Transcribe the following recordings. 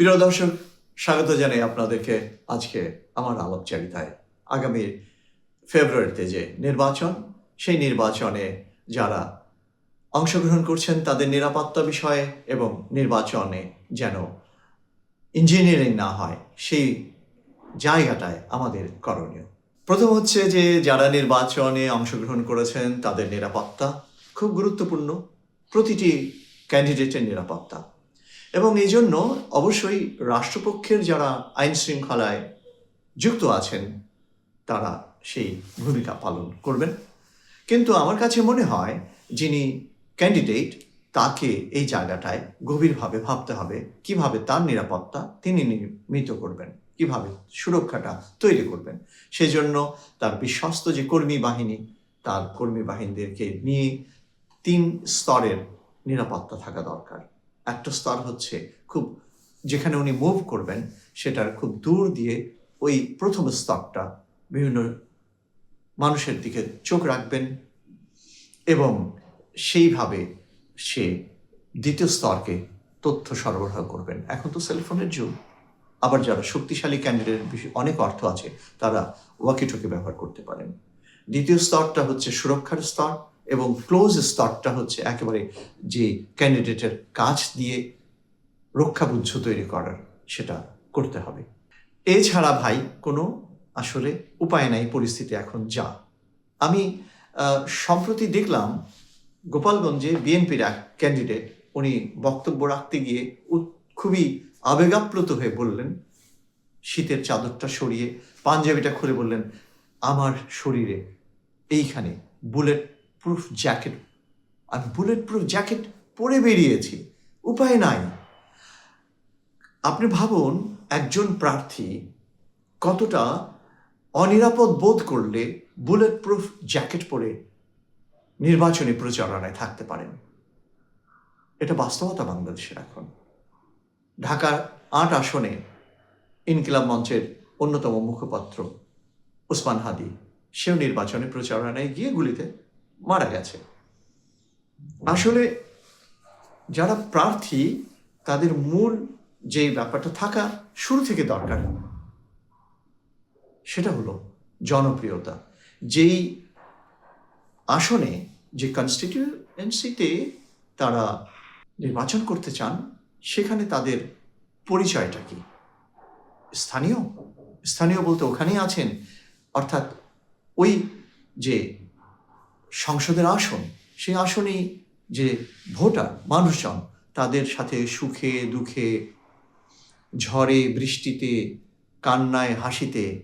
প্রিয় দর্শক, স্বাগত জানাই আপনাদেরকে আজকে আমার আলাপচারিতায়। আগামী ফেব্রুয়ারিতে যে নির্বাচন, সেই নির্বাচনে যারা অংশগ্রহণ করছেন তাদের নিরাপত্তা বিষয়ে এবং নির্বাচনে যেন ইঞ্জিনিয়ারিং না হয়, সেই জায়গাটায় আমাদের করণীয়। প্রথম হচ্ছে যে, যারা নির্বাচনে অংশগ্রহণ করেছেন তাদের নিরাপত্তা খুব গুরুত্বপূর্ণ। প্রতিটি ক্যান্ডিডেটের নিরাপত্তা। এবং এই জন্য অবশ্যই রাষ্ট্রপক্ষের যারা আইন শৃঙ্খলায় যুক্ত আছেন, তারা সেই ভূমিকা পালন করবেন। কিন্তু আমার কাছে মনে হয় যিনি ক্যান্ডিডেট তাকে এই জায়গাটায় গভীরভাবে ভাবতে হবে, কীভাবে তার নিরাপত্তা তিনি নির্মিত করবেন, কীভাবে সুরক্ষাটা তৈরি করবেন। সেজন্য তার বিশ্বস্ত যে কর্মী বাহিনী, তার কর্মী বাহিনীদেরকে নিয়ে তিন স্তরের নিরাপত্তা থাকা দরকার। একটা স্তর হচ্ছে খুব, যেখানে উনি মুভ করবেন, সেটার খুব দূর দিয়ে ওই প্রথম স্তরটা বিভিন্ন মানুষের দিকে চোখ রাখবেন এবং সেইভাবে সে দ্বিতীয় স্তরকে তথ্য সরবরাহ করবেন। এখন তো সেলফোনের যুগ। আবার যারা শক্তিশালী ক্যান্ডিডেট অনেক অর্থ আছে, তারা ওয়াকিটকি ব্যবহার করতে পারেন। দ্বিতীয় স্তরটা হচ্ছে সুরক্ষার স্তর। এবং ক্লোজ স্তরটা হচ্ছে একেবারে যে ক্যান্ডিডেটের কাজ দিয়ে রক্ষাবুদ্ধ তৈরি করার সেটা করতে হবে। এছাড়া ভাই, কোনো আসলে উপায় নাই, পরিস্থিতি এখন যা। আমি সম্প্রতি দেখলাম গোপালগঞ্জে বিএনপির এক ক্যান্ডিডেট উনি বক্তব্য রাখতে গিয়ে খুবই আবেগাপ্লুত হয়ে বললেন, শীতের চাদরটা সরিয়ে পাঞ্জাবিটা খুলে বললেন, আমার শরীরে এইখানে বুলেট প্রুফ জ্যাকেট আমি বুলেট প্রুফ জ্যাকেট পরে বেরিয়েছি। উপায় নাই। আপনি ভাবুন, একজন প্রার্থী কতটা অনিরাপদ বোধ করলে বুলেট প্রুফ জ্যাকেট পরে নির্বাচনী প্রচারণায় থাকতে পারেন। এটা বাস্তবতা বাংলাদেশের এখন। ঢাকার আট আসনে ইনকিলাব মঞ্চের অন্যতম মুখপাত্র ওসমান হাদি, সেও নির্বাচনী প্রচারণায় গিয়ে গুলিতে মারা গেছে। আসলে যারা প্রার্থী, তাদের মূল যে ব্যাপারটা থাকা শুরু থেকে দরকার, সেটা হলো জনপ্রিয়তা। যেই আসনে, যে কনস্টিটিউয়েন্সিতে তারা নির্বাচন করতে চান, সেখানে তাদের পরিচয়টা কি? স্থানীয়? স্থানীয় বলতে ওখানেই আছেন, অর্থাৎ ওই যে সংসদের আসন, সেই আসনেই যে ভোটার, মানুষজন, তাদের সাথে সুখে, দুঃখে, ঝড়ে, বৃষ্টিতে, কান্নায়, হাসিতে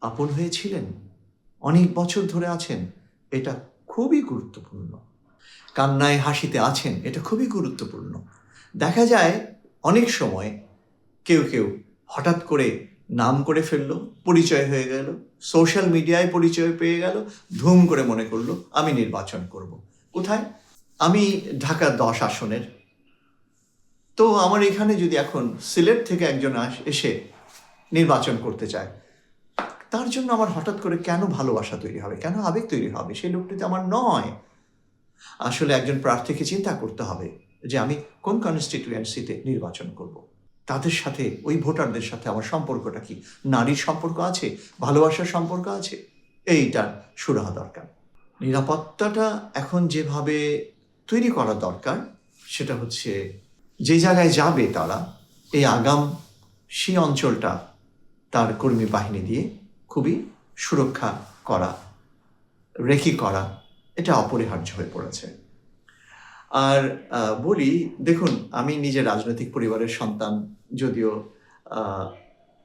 আপন হয়েছিলেন। অনেক বছর ধরে আছেন। এটা খুবই গুরুত্বপূর্ণ। কান্নায়, হাসিতে আছেন, এটা খুবই গুরুত্বপূর্ণ। দেখা যায়, অনেক সময় কেউ কেউ হঠাৎ করে নাম করে ফেলল, পরিচয় হয়ে গেল সোশ্যাল মিডিয়ায় পরিচয় পেয়ে গেল, ধুম করে মনে করল, আমি নির্বাচন করব। কোথায়? আমি ঢাকা দশ আসনের। তো আমার এখানে যদি এখন সিলেট থেকে একজন আস- এসে নির্বাচন করতে চায়, তার জন্য আমার হঠাৎ করে কেন ভালোবাসা তৈরি হবে? কেন আবেগ তৈরি হবে? সেই লোকটি তো আমার নয়। আসলে একজন প্রার্থীকে চিন্তা করতে হবে যে আমি কোন কনস্টিটিউয়েন্সিতে নির্বাচন করব। তাদের সাথে, ওই ভোটারদের সাথে আমার সম্পর্কটা কি? নারীর সম্পর্ক আছে, ভালোবাসার সম্পর্ক আছে? এইটা সুরাহা দরকার। নিরাপত্তাটা এখন যেভাবে তৈরি করা দরকার, সেটা হচ্ছে যে জায়গায় যাবে তারা, এই আগাম সেই অঞ্চলটা তার কর্মী বাহিনী দিয়ে খুবই সুরক্ষা করা, রেখি করা, এটা অপরিহার্য হয়ে পড়েছে। আর বলি, দেখুন, আমি নিজে রাজনৈতিক পরিবারের সন্তান, যদিও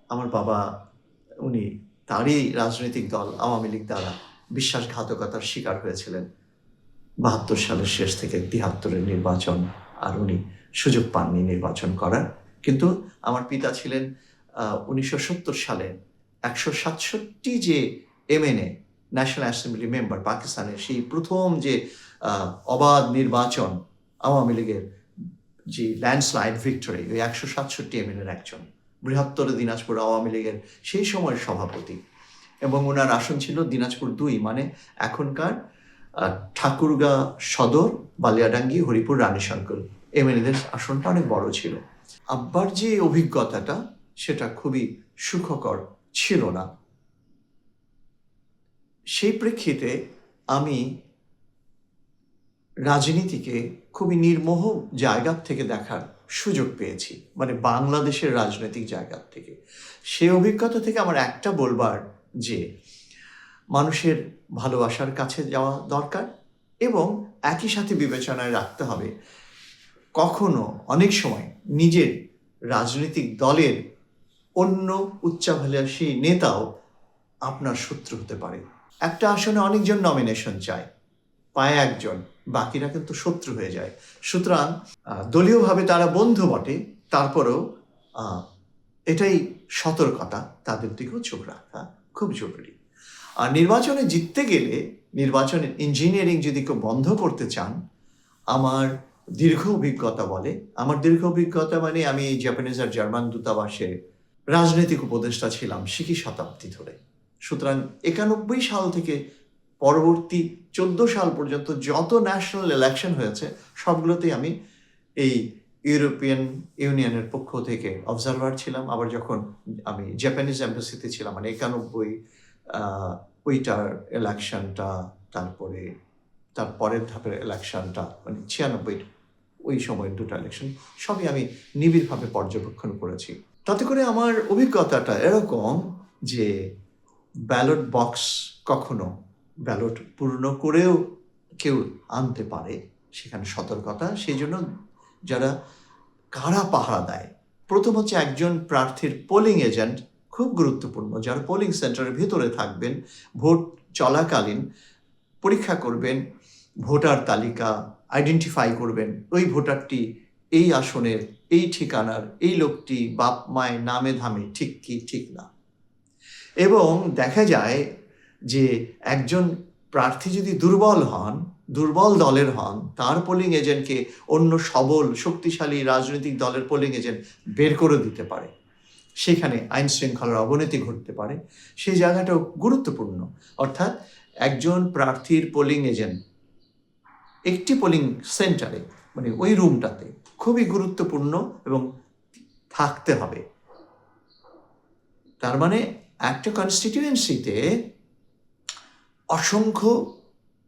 আমার বাবা, উনি তারই রাজনৈতিক দল, আওয়ামী লীগ দ্বারা বিশ্বাসঘাতকতার শিকার হয়েছিলেন। বাহাত্তর সালের শেষ থেকে তিহাত্তরের নির্বাচন, আর উনি সুযোগ পাননি নির্বাচন করার। কিন্তু আমার পিতা ছিলেন উনিশশো সত্তর সালে একশো সাতষট্টি যে এমএনএ ন্যাশনাল অ্যাসেম্বলি মেম্বার পাকিস্তানের সেই প্রথম যে অবাধ নির্বাচন আওয়ামী লীগের যে ল্যান্ডস্লাইড ভিক্টরি ওই একশো সাতষট্টি এমএনের একজন, বৃহত্তর দিনাজপুর আওয়ামী লীগের সেই সময়ের সভাপতি। এবং ওনার আসন ছিল দিনাজপুর দুই মানে এখনকার ঠাকুরগাঁ সদর, বালিয়াডাঙ্গি, হরিপুর, রানীশঙ্কর। এমএলএদের আসনটা অনেক বড় ছিল। আব্বার যে অভিজ্ঞতাটা, সেটা খুবই সুখকর ছিল না। সেই প্রেক্ষিতে আমি রাজনীতিকে খুবই নির্মোহ জায়গা থেকে দেখার সুযোগ পেয়েছি মানে বাংলাদেশের রাজনৈতিক জায়গা থেকে। সেই অভিজ্ঞতা থেকে আমার একটা বলবার যে, মানুষের ভালোবাসার কাছে যাওয়া দরকার এবং একই সাথে বিবেচনায় রাখতে হবে, কখনো অনেক সময় নিজের রাজনৈতিক দলের অন্য উচ্চাভিলাষী নেতাও আপনার শত্রু হতে পারে। একটা আসনে অনেকজন নমিনেশন চায়। পায় একজন, বাকিরা কিন্তু শত্রু হয়ে যায়। সুতরাং দলীয়ভাবে তারা বন্ধু বটে, তারপরেও এটাই সতর্কতা, তাদের দিকেও চোখ রাখা খুব জরুরি। আর নির্বাচনে জিততে গেলে, নির্বাচনের ইঞ্জিনিয়ারিং যদি কেউ বন্ধ করতে চান, আমার দীর্ঘ অভিজ্ঞতা বলে, আমার দীর্ঘ অভিজ্ঞতা মানে আমি জাপানিজ আর জার্মান দূতাবাসে রাজনৈতিক উপদেষ্টা ছিলাম, শিখি শতাব্দী ধরে। সুতরাং একানব্বই সাল থেকে পরবর্তী চোদ্দ সাল পর্যন্ত যত ন্যাশনাল ইলেকশন হয়েছে, সবগুলোতেই আমি এই ইউরোপিয়ান ইউনিয়নের পক্ষ থেকে অবজারভার ছিলাম। আবার যখন আমি জাপানিজ এম্বাসিতে ছিলাম মানে একানব্বই ওইটার ইলেকশনটা তারপরে তার পরের ধাপের ইলেকশনটা মানে ছিয়ানব্বই, ওই সময়ের দুটো ইলেকশন সবই আমি নিবিড়ভাবে পর্যবেক্ষণ করেছি। তাতে করে আমার অভিজ্ঞতাটা এরকম যে ব্যালট বক্স কখনো ব্যালট পূর্ণ করেও কেউ আনতে পারে সেখানে সতর্কতা। সেই জন্য যারা কারা পাহারা দেয়, প্রথম হচ্ছে একজন প্রার্থীর পোলিং এজেন্ট খুব গুরুত্বপূর্ণ। যারা পোলিং সেন্টারের ভিতরে থাকবেন, ভোট চলাকালীন পরীক্ষা করবেন, ভোটার তালিকা আইডেন্টিফাই করবেন, ওই ভোটারটি এই আসনের, এই ঠিকানার, এই লোকটি বাপ মায়ের নামে ধামে ঠিক কি, ঠিক না। এবং দেখা যায় যে একজন প্রার্থী যদি দুর্বল হন, দুর্বল দলের হন, তার পোলিং এজেন্টকে অন্য সবল, শক্তিশালী রাজনৈতিক দলের পোলিং এজেন্ট বের করে দিতে পারে। সেখানে আইন শৃঙ্খলার অবনতি ঘটতে পারে। সেই জায়গাটাও গুরুত্বপূর্ণ। অর্থাৎ একজন প্রার্থীর পোলিং এজেন্ট একটি পোলিং সেন্টারে মানে ওই রুমটাতে খুবই গুরুত্বপূর্ণ এবং থাকতে হবে। তার মানে একটা কনস্টিটিউয়েন্সিতে অসংখ্য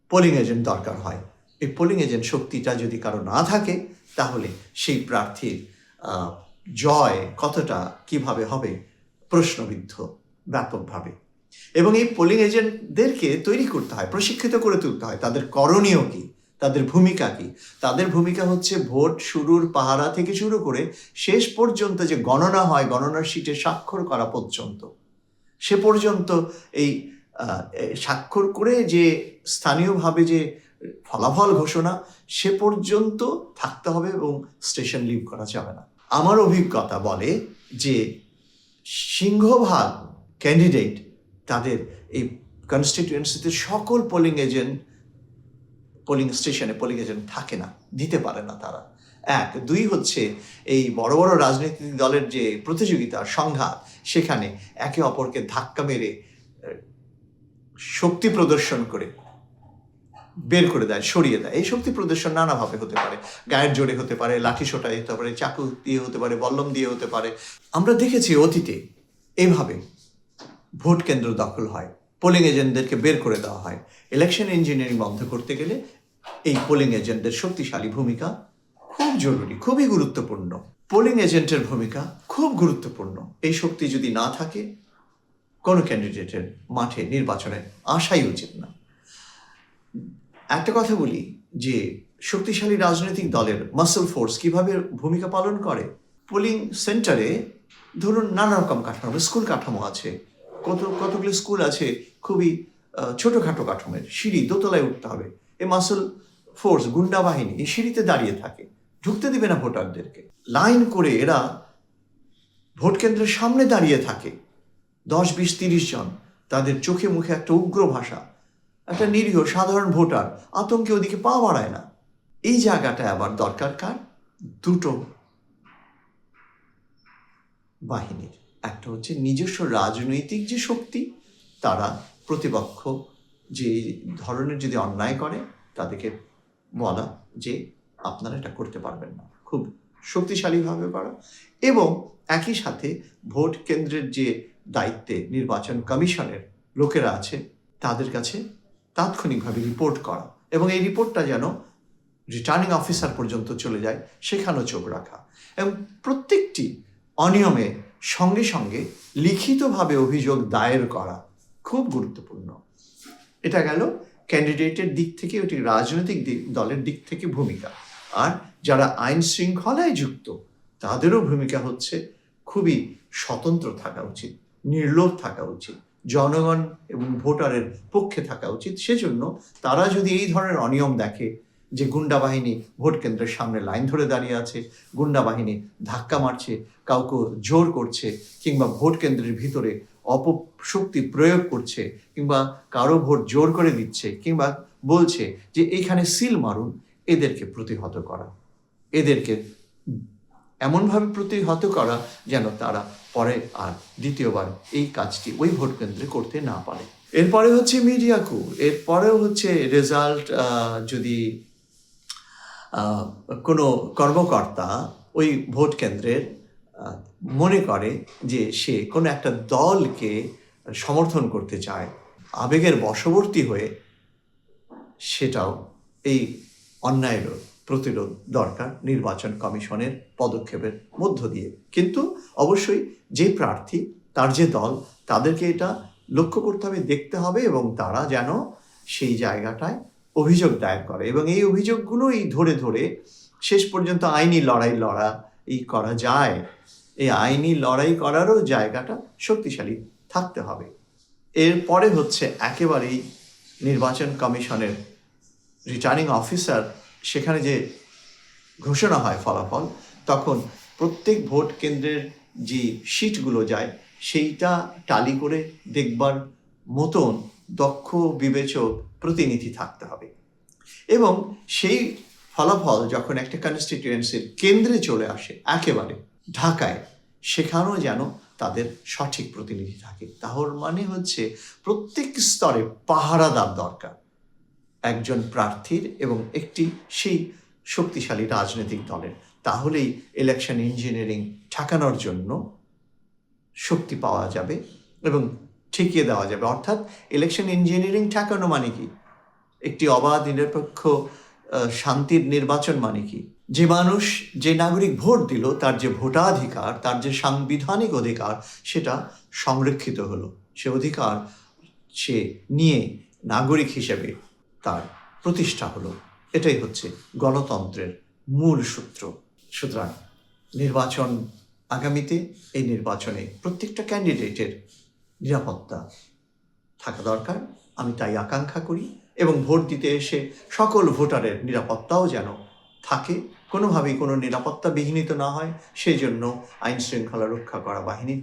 পোলিং এজেন্ট দরকার হয়। এই পোলিং এজেন্ট শক্তিটা যদি কারও না থাকে, তাহলে সেই প্রার্থীর জয় কতটা, কীভাবে হবে, প্রশ্নবিদ্ধ, ব্যাপকভাবে। এবং এই পোলিং এজেন্টদেরকে তৈরি করতে হয়, প্রশিক্ষিত করে তুলতে হয়। তাদের করণীয় কি? তাদের ভূমিকা কি? তাদের ভূমিকা হচ্ছে ভোট শুরুর পাহারা থেকে শুরু করে শেষ পর্যন্ত যে গণনা হয়, গণনার শিটে স্বাক্ষর করা পর্যন্ত। সে পর্যন্ত এই স্বাক্ষর করে যে স্থানীয়ভাবে যে ফলাফল ঘোষণা, সে পর্যন্ত থাকতে হবে এবং স্টেশন লিভ করা যাবে না। আমার অভিজ্ঞতা বলে যে সিংহভাগ ক্যান্ডিডেট তাদের এই কনস্টিটিউয়েন্সিতে সকল পোলিং এজেন্ট পোলিং স্টেশনে পোলিং এজেন্ট থাকে না, দিতে পারে না তারা। এক, দুই হচ্ছে এই বড় বড় রাজনৈতিক দলের যে প্রতিযোগিতা সংঘাত, সেখানে একে অপরকে ধাক্কা মেরে শক্তি প্রদর্শন করে বের করে দেয়, সরিয়ে দেয়। এই শক্তি প্রদর্শন নানাভাবে হতে পারে। গায়ের জোরে হতে পারে, লাঠি সোটা হতে পারে, চাকু দিয়ে হতে পারে, বল্লম দিয়ে হতে পারে। আমরা দেখেছি অতীতে এভাবে ভোট কেন্দ্র দখল হয় পোলিং এজেন্টদেরকে বের করে দেওয়া হয়। ইলেকশন ইঞ্জিনিয়ারিং বন্ধ করতে গেলে এই পোলিং এজেন্টদের শক্তিশালী ভূমিকা খুব জরুরি, খুবই গুরুত্বপূর্ণ। পোলিং এজেন্টের ভূমিকা খুব গুরুত্বপূর্ণ। এই শক্তি যদি না থাকে কোনো ক্যান্ডিডেটের মাঠে নির্বাচনে আসাই উচিত না। একটা কথা বলি যে শক্তিশালী রাজনৈতিক দলের মাসল ফোর্স কীভাবে ভূমিকা পালন করে? পোলিং সেন্টারে ধরুন নানা রকম কাঠামো স্কুল কাঠামো আছে। কত, কতগুলো স্কুল আছে খুবই ছোটখাটো কাঠামোর। সিঁড়ি দোতলায় উঠতে হবে। এই মাসল ফোর্স গুন্ডা বাহিনী এই সিঁড়িতে দাঁড়িয়ে থাকে। ঢুকতে দিবে না ভোটারদেরকে। লাইন করে এরা ভোট কেন্দ্রের সামনে দাঁড়িয়ে থাকে। দশ, বিশ, তিরিশ জন। তাদের চোখে মুখে একটা উগ্র ভাষা, একটা নিরীহ, সাধারণ ভোটার, আতঙ্কে ওদিকে পা বাড়ায় না। এই জায়গাটা আবার দরকার কার? দুটো বাহিনীর। একটা হচ্ছে নিজস্ব রাজনৈতিক যে শক্তি, তারা প্রতিপক্ষ যে ধরনের যদি অন্যায় করে, তাদেরকে বলা যে আপনারা এটা করতে পারবেন না। খুব শক্তিশালীভাবে করা এবং একই সাথে ভোট কেন্দ্রের যে দায়িত্বে নির্বাচন কমিশনের লোকেরা আছে, তাদের কাছে তাৎক্ষণিকভাবে রিপোর্ট করা। এবং এই রিপোর্টটা যেন রিটার্নিং অফিসার পর্যন্ত চলে যায়, সেখানেও চোখ রাখা। এবং প্রত্যেকটি অনিয়মে সঙ্গে সঙ্গে লিখিতভাবে অভিযোগ দায়ের করা খুব গুরুত্বপূর্ণ। এটা গেল ক্যান্ডিডেটের দিক থেকে ওটি রাজনৈতিক দলের দিক থেকে ভূমিকা। আর যারা আইন শৃঙ্খলায় যুক্ত, তাদেরও ভূমিকা হচ্ছে খুবই স্বতন্ত্র থাকা উচিত, নির্লোভ থাকা উচিত, জনগণ এবং ভোটারের পক্ষে থাকা উচিত। সেজন্য তারা যদি এই ধরনের অনিয়ম দেখে যে গুন্ডা বাহিনী ভোট কেন্দ্রের সামনে লাইন ধরে দাঁড়িয়ে আছে, গুন্ডা বাহিনী ধাক্কা মারছে, কাউকে জোর করছে, কিংবা ভোট কেন্দ্রের ভিতরে অপশক্তি প্রয়োগ করছে, কিংবা কারও ভোট জোর করে দিচ্ছে, কিংবা বলছে যে এইখানে সিল মারুন এদেরকে প্রতিহত করা। এদেরকে এমনভাবে প্রতিহত করা যেন তারা পরে আর দ্বিতীয়বার এই কাজটি ওই ভোট কেন্দ্রে করতে না পারে। এরপরে হচ্ছে মিডিয়া কু এরপরেও হচ্ছে রেজাল্ট যদি কোনো কর্মকর্তা ওই ভোট কেন্দ্রের মনে করে যে সে কোনো একটা দলকে সমর্থন করতে চায়, আবেগের বশবর্তী হয়ে সেটাও এই অন্যায়ের প্রতিরোধ দরকার নির্বাচন কমিশনের পদক্ষেপের মধ্য দিয়ে। কিন্তু অবশ্যই যে প্রার্থী, তার যে দল, তাদেরকে এটা লক্ষ্য করতে হবে, দেখতে হবে এবং তারা যেন সেই জায়গাটায় অভিযোগ দায়ের করে এবং এই অভিযোগগুলোই ধরে ধরে শেষ পর্যন্ত আইনি লড়াই লড়া এই করা যায়। এই আইনি লড়াই করারও জায়গাটা শক্তিশালী থাকতে হবে। এরপরে হচ্ছে একেবারেই নির্বাচন কমিশনের রিটার্নিং অফিসার, সেখানে যে ঘোষণা হয় ফলাফল, তখন প্রত্যেক ভোট কেন্দ্রের যে সিটগুলো যায়, সেইটা টালি করে দেখবার মতন দক্ষ, বিবেচক প্রতিনিধি থাকতে হবে। এবং সেই ফলাফল যখন একটা কনস্টিটিউয়েন্সির কেন্দ্রে চলে আসে, একেবারে ঢাকায়, সেখানেও যেন তাদের সঠিক প্রতিনিধি থাকে। তাহর মানে হচ্ছে প্রত্যেক স্তরে পাহারাদার দরকার। একজন প্রার্থীর এবং একটি সেই শক্তিশালী রাজনৈতিক দলের। তাহলেই ইলেকশন ইঞ্জিনিয়ারিং ঠেকানোর জন্য শক্তি পাওয়া যাবে এবং ঠেকিয়ে দেওয়া যাবে। অর্থাৎ ইলেকশন ইঞ্জিনিয়ারিং ঠেকানো মানে কি? একটি অবাধ, নিরপেক্ষ শান্তির নির্বাচন মানে কি? যে মানুষ, যে নাগরিক ভোট দিল, তার যে ভোটাধিকার, তার যে সাংবিধানিক অধিকার, সেটা সংরক্ষিত হলো। সে অধিকার সে নিয়ে নাগরিক হিসেবে তার প্রতিষ্ঠা হলো। এটাই হচ্ছে গণতন্ত্রের মূল সূত্র। সুতরাং নির্বাচন আগামীতে, এই নির্বাচনে প্রত্যেকটা ক্যান্ডিডেটের নিরাপত্তা থাকা দরকার। আমি তাই আকাঙ্ক্ষা করি এবং ভোট দিতে এসে সকল ভোটারের নিরাপত্তাও যেন থাকে। কোনোভাবেই কোনো নিরাপত্তা বিহীনিত না হয়। সেই জন্য আইন শৃঙ্খলা রক্ষা করা বাহিনীর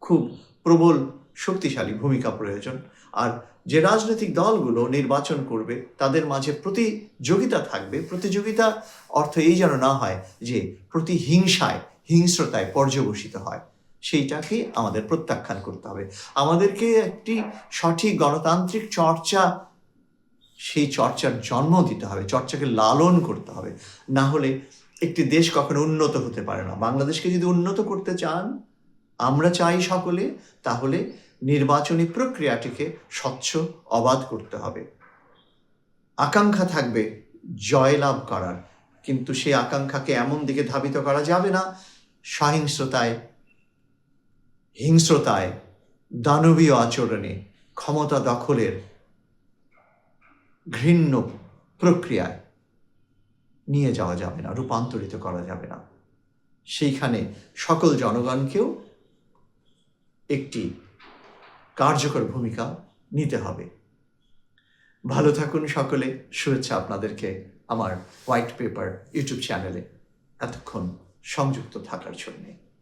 খুব প্রবল শক্তিশালী ভূমিকা প্রয়োজন। আর যে রাজনৈতিক দলগুলো নির্বাচন করবে, তাদের মাঝে প্রতিযোগিতা থাকবে। প্রতিযোগিতা অর্থ এই যেন না হয় যে প্রতিহিংসায়, হিংস্রতায় পর্যবসিত হয়। সেইটাকে আমাদের প্রত্যাখ্যান করতে হবে। আমাদেরকে একটি সঠিক গণতান্ত্রিক চর্চা, সেই চর্চার জন্ম দিতে হবে, চর্চাকে লালন করতে হবে। না হলে একটি দেশ কখনো উন্নত হতে পারে না। বাংলাদেশকে যদি উন্নত করতে চান, আমরা চাই সকলে, তাহলে নির্বাচনী প্রক্রিয়াটিকে স্বচ্ছ, অবাধ করতে হবে। আকাঙ্ক্ষা থাকবে জয়লাভ করার, কিন্তু সেই আকাঙ্ক্ষাকে এমন দিকে ধাবিত করা যাবে না সহিংস্রতায় হিংস্রতায়, দানবীয় আচরণে, ক্ষমতা দখলের ঘৃণ্য প্রক্রিয়ায় নিয়ে যাওয়া যাবে না, রূপান্তরিত করা যাবে না। সেইখানে সকল জনগণকেও একটি কার্যকর ভূমিকা নিতে হবে। ভালো থাকুন সকলে। শুভেচ্ছা আপনাদেরকে আমার হোয়াইট পেপার ইউটিউব চ্যানেলে। এতক্ষণ সংযুক্ত থাকার জন্যে।